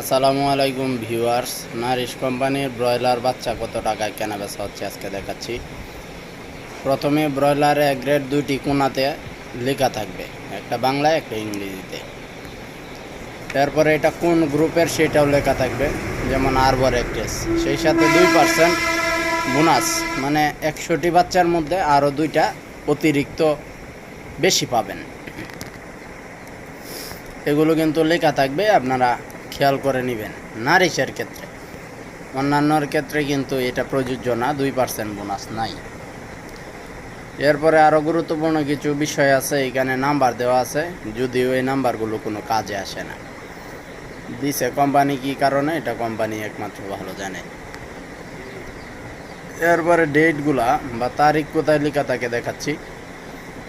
আসসালামু আলাইকুম viewers, Nourish কোম্পানির ব্রয়লার বাচ্চা কত টাকায় কেনা বেচা হচ্ছে আজকে দেখাচ্ছি। প্রথমে ব্রয়লারে গ্রেড দুইটি কোনাতে লেখা থাকবে, একটা বাংলায়, একটা ইংরেজিতে। তারপরে এটা কোন গ্রুপের সেটাও লেখা থাকবে, যেমন আরবর একটেস সেই সাথে দুই পার্সেন্ট বোনাস মানে একশোটি বাচ্চার মধ্যে আরও দুইটা অতিরিক্ত বেশি পাবেন। এগুলো কিন্তু লেখা থাকবে, আপনারা খেয়াল করে নেবেন নারিশের ক্ষেত্রে। অন্যান্যর ক্ষেত্রে কিন্তু এটা প্রযোজ্য না, দুই পার্সেন্ট বোনাস নাই। এরপরে আরও গুরুত্বপূর্ণ কিছু বিষয় আছে, এখানে নাম্বার দেওয়া আছে, যদিও এই নাম্বারগুলো কোনো কাজে আসে না। দিছে কোম্পানি কি কারণে, এটা কোম্পানি একমাত্র ভালো জানে। এরপরে ডেটগুলা বা তারিখ কোথায় লেখা থাকে দেখাচ্ছি।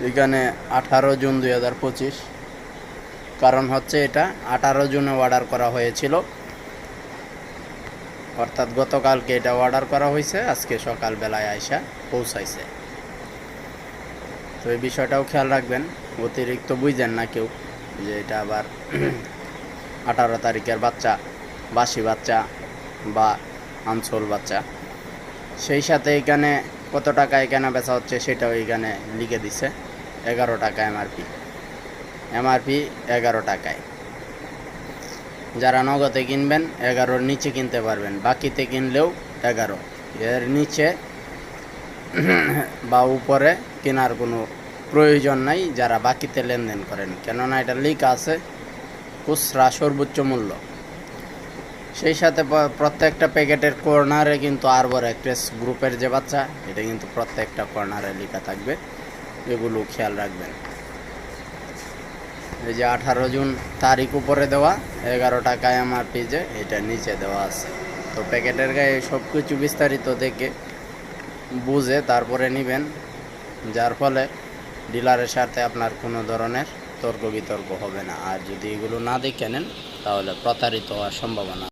এখানে আঠারো জুন দুই হাজার পঁচিশ। কারণ হচ্ছে এটা আঠারো জুনে অর্ডার করা হয়েছিল। অর্থাৎ গতকালকে এটা অর্ডার করা হয়েছে, আজকে সকালবেলায় আয়সা পৌঁছাইছে। তো এই বিষয়টাও খেয়াল রাখবেন, অতিরিক্ত বুঝছেন না কেউ যে এটা আবার আঠারো তারিখের বাচ্চা, বাসি বাচ্চা বা আনসোল বাচ্চা। সেই সাথে এখানে কত টাকায় কেনা বেচা হচ্ছে সেটাও এখানে লিখে দিছে, এগারো টাকা এমআরপি এমআরপি এগারো টাকায়। যারা নগদে কিনবেন, এগারোর নিচে কিনতে পারবেন, বাকিতে কিনলেও এগারো। এর নিচে বা উপরে কেনার কোনো প্রয়োজন নাই, যারা বাকিতে লেনদেন করেন। কেননা এটা লিক আছে, খুচরা সর্বোচ্চ মূল্য। সেই সাথে প্রত্যেকটা প্যাকেটের কর্নারে কিন্তু আরবর অ্যাক্ট্রেস গ্রুপের যে বাচ্চা, এটা কিন্তু প্রত্যেকটা কর্নারে লেখা থাকবে। এগুলো খেয়াল রাখবেন। এই যে আঠারো জুন তারিখ উপরে দেওয়া এগারো টাকায় আমার পেজে এটা নিচে দেওয়া আছে। তো প্যাকেটের গায়ে সব কিছু বিস্তারিত দেখে বুঝে তারপরে নেবেন, যার ফলে ডিলারের সাথে আপনার কোনো ধরনের তর্ক বিতর্ক হবে না। আর যদি এগুলো না দেখে নেন, তাহলে প্রতারিত হওয়ার সম্ভাবনা